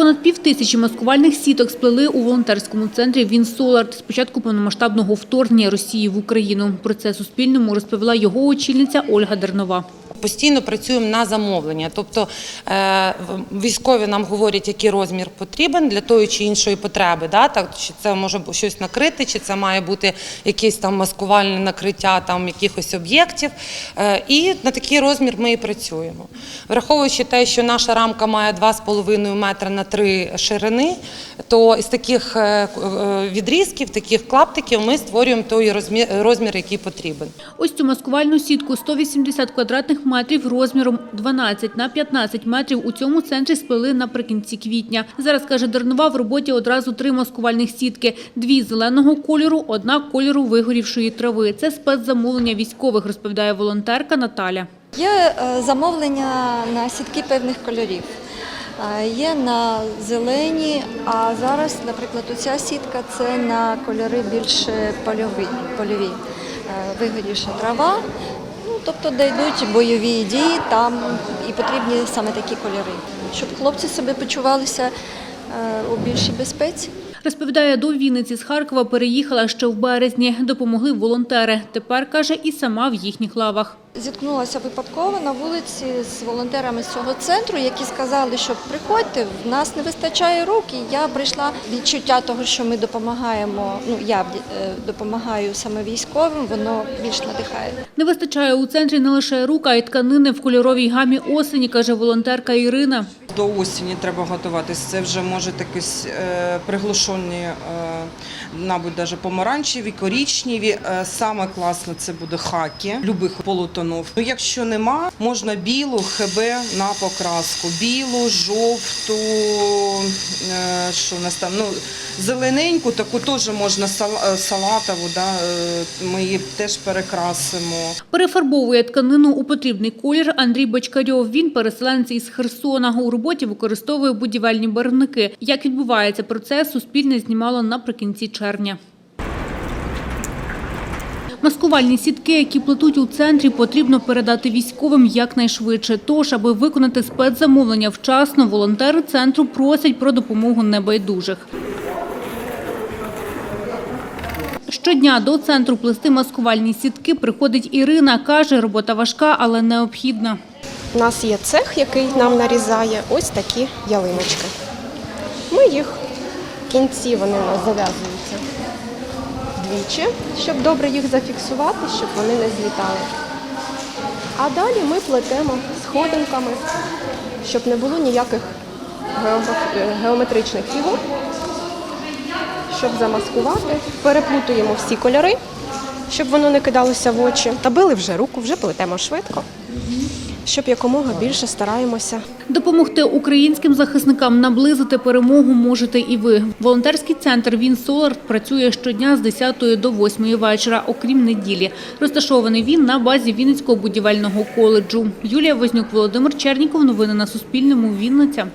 Понад півтисячі маскувальних сіток сплели у волонтерському центрі «Вінсолар» з початку повномасштабного вторгнення Росії в Україну. Про це Суспільному розповіла його очільниця Ольга Дернова. Постійно працюємо на замовлення, тобто е, військові нам говорять, який розмір потрібен для тої чи іншої потреби. Да? Так, чи це може щось накрити, чи це має бути якесь там маскувальне накриття там якихось об'єктів. Е, і на такий розмір ми і працюємо. Враховуючи те, що наша рамка має 2,5 метра на 3 ширини, то із таких е, відрізків, таких клаптиків ми створюємо той розмір, розмір який потрібен. Ось цю маскувальну сітку 180 квадратних метрів розміром 12 на 15 метрів у цьому центрі сплели наприкінці квітня. Зараз, каже Дернова, в роботі одразу три маскувальних сітки. Дві зеленого кольору, одна кольору вигорівшої трави. Це спецзамовлення військових, розповідає волонтерка Наталя. Є е, замовлення на сітки певних кольорів. Е, Є на зелені, а зараз, наприклад, оця сітка це на кольори більш польові, польові. Е, трава. Тобто, де йдуть бойові дії, там і потрібні саме такі кольори, щоб хлопці себе почувалися е, у більшій безпеці. Розповідає, до Вінниці з Харкова переїхала ще в березні. Допомогли волонтери. Тепер, каже, і сама в їхніх лавах. Зіткнулася випадково на вулиці з волонтерами з цього центру, які сказали, що приходьте, в нас не вистачає рук. І я прийшла відчуття того, що ми допомагаємо. Ну я е, допомагаю саме військовим, воно більш надихає. Не вистачає у центрі не лише рук, а й тканини в кольоровій гамі осені, каже волонтерка Ірина. До осені треба готуватись. Це вже може якісь е, приглушені, е, мабуть, навіть помаранчеві, корічневі. Е, саме класно це буде хаки, любих полутонів. Ну, якщо нема, можна білу ХБ на покраску. Білу, жовту, е, що у нас там, ну, зелененьку, таку теж можна е, салатову, да, е, ми її теж перекрасимо. Перефарбовує тканину у потрібний колір Андрій Бочкарьов. Він переселенець із Херсона. У роботі використовує будівельні барвники. Як відбувається процес, Суспільне знімало наприкінці червня. Маскувальні сітки, які плетуть у центрі, потрібно передати військовим якнайшвидше. Тож, аби виконати спецзамовлення вчасно, волонтери центру просять про допомогу небайдужих. Щодня до центру плести маскувальні сітки приходить Ірина. Каже, робота важка, але необхідна. У нас є цех, який нам нарізає ось такі ялиночки. Ми їх в кінці вони у нас зав'язуються двічі, щоб добре їх зафіксувати, щоб вони не злітали. А далі ми плетемо сходинками, щоб не було ніяких геометричних фігур. Щоб замаскувати, переплутуємо всі кольори, щоб воно не кидалося в очі. Набили вже руку, вже плетемо швидко, щоб якомога більше стараємося Допомогти українським захисникам наблизити перемогу можете і ви. Волонтерський центр «Він Солар» працює щодня з 10 до 8 вечора, окрім неділі. Розташований він на базі Вінницького будівельного коледжу. Юлія Вознюк, Володимир Черніков. Новини на Суспільному. Вінниця.